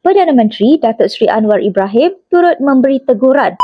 Perdana Menteri Datuk Seri Anwar Ibrahim turut memberi teguran.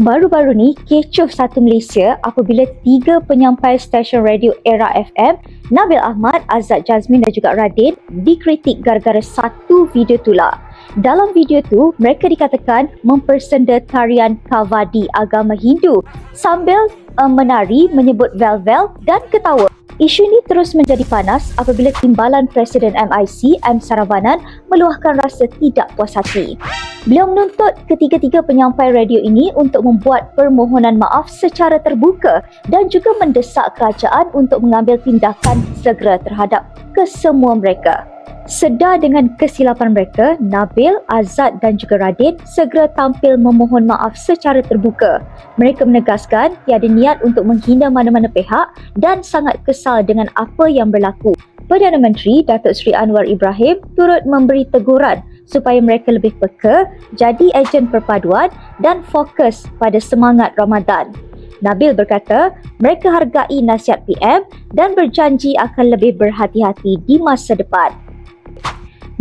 Baru-baru ni, kecoh satu Malaysia apabila tiga penyampai stesen radio Era FM, Nabil Ahmad, Azad Jazmin dan juga Radin dikritik gara-gara satu video tular. Dalam video tu, mereka dikatakan mempersenda tarian Kavadi agama Hindu sambil uh, menari, menyebut vel-vel dan ketawa. Isu ini terus menjadi panas apabila timbalan Presiden MIC M Saravanan meluahkan rasa tidak puas hati. Beliau menuntut ketiga-tiga penyampai radio ini untuk membuat permohonan maaf secara terbuka dan juga mendesak kerajaan untuk mengambil tindakan segera terhadap kesemua mereka. Sedar dengan kesilapan mereka, Nabil, Azad dan juga Radin segera tampil memohon maaf secara terbuka. Mereka menegaskan tiada niat untuk menghina mana-mana pihak dan sangat kesal dengan apa yang berlaku. Perdana Menteri Datuk Seri Anwar Ibrahim turut memberi teguran supaya mereka lebih peka, jadi ejen perpaduan dan fokus pada semangat Ramadan. Nabil berkata, mereka hargai nasihat PM dan berjanji akan lebih berhati-hati di masa depan.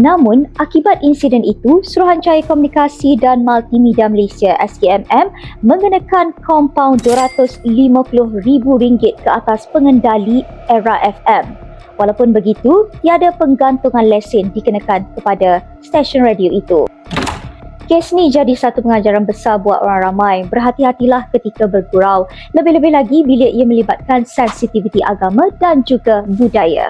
Namun, akibat insiden itu, Suruhanjaya Komunikasi dan Multimedia Malaysia SKMM mengenakan kompaun RM250,000 ke atas pengendali Era FM. Walaupun begitu, tiada penggantungan lesen dikenakan kepada stesen radio itu. Kes ni jadi satu pengajaran besar buat orang ramai. Berhati-hatilah ketika bergurau. Lebih-lebih lagi bila ia melibatkan sensitiviti agama dan juga budaya.